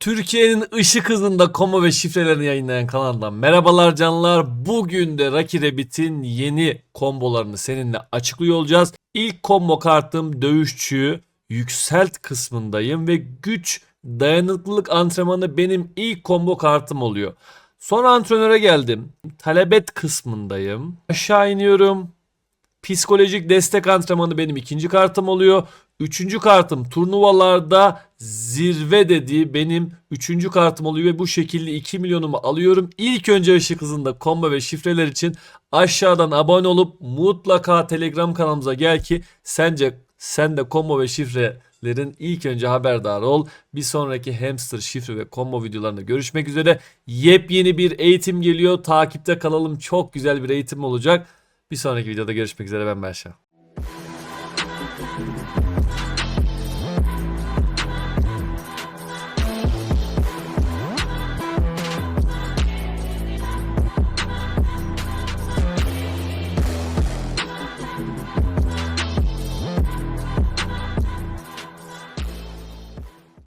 Türkiye'nin ışık hızında combo ve şifrelerini yayınlayan kanaldan merhabalar canlar. Bugün de Rocky Rabbit'in yeni kombolarını seninle açıklıyor olacağız. İlk combo kartım dövüşçü yükselt kısmındayım ve güç dayanıklılık antrenmanı benim ilk combo kartım oluyor. Sonra antrenöre geldim. Talebet kısmındayım. Aşağı iniyorum. Psikolojik destek antrenmanı benim ikinci kartım oluyor. Üçüncü kartım turnuvalarda zirve dediği benim üçüncü kartım oluyor ve bu şekilde 2 milyonumu alıyorum. İlk önce ışık hızında combo ve şifreler için aşağıdan abone olup mutlaka telegram kanalımıza gel ki sence sen de combo ve şifrelerin ilk önce haberdar ol. Bir sonraki hamster şifre ve combo videolarında görüşmek üzere. Yepyeni bir eğitim geliyor. Takipte kalalım. Çok güzel bir eğitim olacak. Bir sonraki videoda görüşmek üzere ben Berşan.